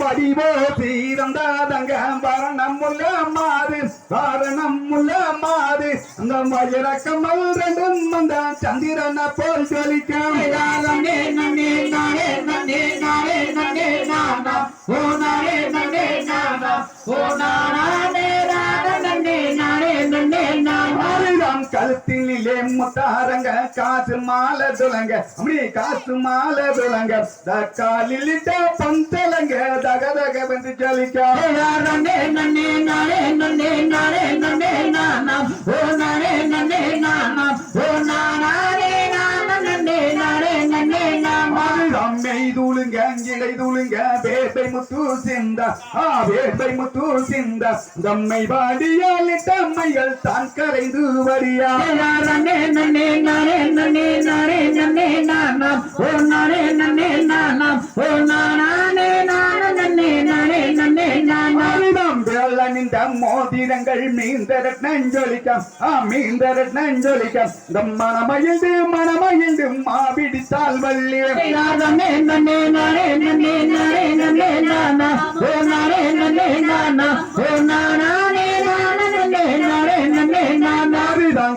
படிவோ தீரந்தாதங்க வரணம் உள்ள மாறு காரணம் உள்ள மாறு. அந்த மயிரக்கமல் ரெண்டும் அந்த சந்திரனை போல் ஜொலிக்கும். நன்னே நன்னே நானே நன்னே நானே நன்னே நானா ஓ நானே நன்னே நானா ஓ நானே நானே நன்னே நானே கழுத்திலே நானா முத்தாரங்க காசு மாலை துலங்க அப்படி காசு மாலை துலங்க தக்காலில் பந்தலங்க தக தக வந்து ஜலிக்கும் நன்னே நன்னே நானே நன்னே நானே நன்னே நானா? ஓ நானே தூளுங்க இடை தூளுங்க வேப்பை முத்து சிந்த ஆ வேப்பை முத்து சிந்த தம்மை வாடியால் தம்மைகள் தான் கரைந்து வரியா நானே நானே நானே நானே நானே நானே நானா ஓ நானே வேளனிந்த மோதிரங்கள் மீந்தர நஞ்சொலிக்கம் ஆ மீந்தர நஞ்சொலிக்கம் இந்த மனமகிழ்ந்து மனமகிழ்ந்து மாபிடித்தால் வள்ளி. நன்னே நன்னே நானே நன்னே நானே நன்னே நானா ஓ நானே? நன்னே நானா ஓ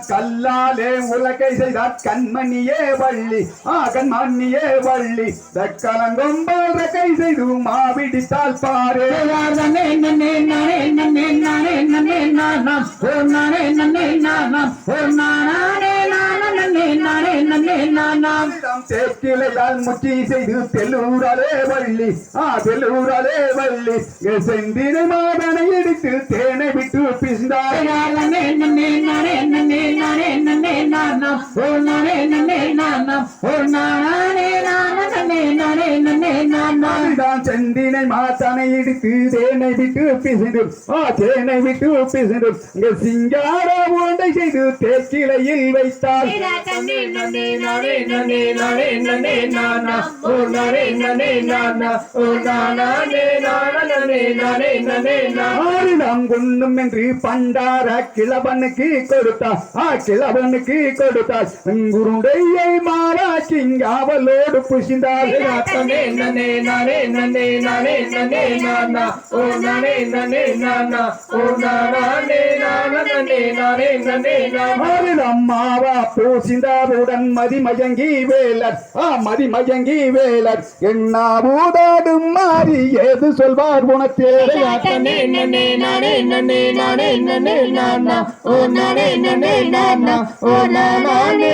கல்லாலே உலகை செய்தார் கண்மணியே வள்ளி ஆ கண்மணியே வள்ளி தக்கலங்கொம்பால் கை செய்து மாவிடித்தால் பாரு நானே நன்னே நானே நன்னே நானே நன்னே நானா ஓ நானே நன்னே நானா ஓ நானா தாம் முச்சி செய்து தெல்லூராலே வள்ளி. ஆ தெல்லூராலே வள்ளி. செந்தினை மாதனை எடுத்து தேனை விட்டு பிசிந்தார் நானே நானே நானே நன்னே நானே. நன்னே நானா ஓ நானே நானே நானே நானா தான் செந்தினை மாதனை எடுத்து தேனை விட்டு பிசிந்து ஆ தேனை விட்டு பிசிந்து இங்க சிங்கார உண்டை செய்து நானே நானே நானா. நானே. நானா நானே. நானே நானே நானா ஆறுதாம் குன்னும் என்று பண்டார கிழவனுக்கு கொடுத்தார் ஆ கிழவனுக்கு கொடுத்தார் குருடையை மாறாக்கி அவளோடு புசிந்தார் நன்னே நன்னே நானே நன்னே நானே நன்னே நானா ஓ நானே நன்னே நானா ஓ நானே நானே நன்னே நானே நன்னே நானா ஆறுதாம் மாவா பூசிந்தாருடன் மதிமயங்கி வேலர் ஆ மதிமயங்கி வேலர் என்னாவூதாடும் மாறி ஏது சொல்வார் உனக்கே நன்னே நன்னே நானே நன்னே நானே நன்னே நானா ஓ நானே நன்னே நானா ஓ நானே நானே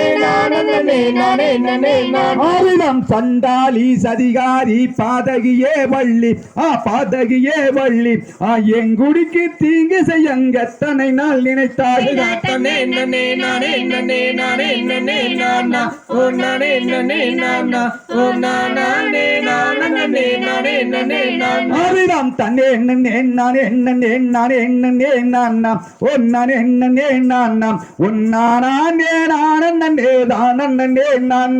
ஆரிடம் சண்டாளி சதிகாரி பாதகியே வள்ளி. ஆ பாதகியே வள்ளி. ஆ எங்குடிக்கு தீங்கு செய்யங்கத்தனை நாள் நினைத்தாள் ஆரிடம் தன்னே என்னே நான் என்னே நான் என்னே நான். ஒன்னான் என்னே நான். ஒன்னானே நான் நன்னே தான் நன்னே நான்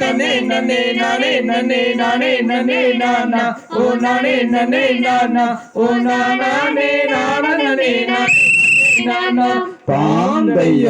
நன்னே நன்னே நானே நன்னே நானே நன்னே நானா. ஓ நானே நன்னே நானா. ஓ நானே நானே நன்னே நானா பாந்தைய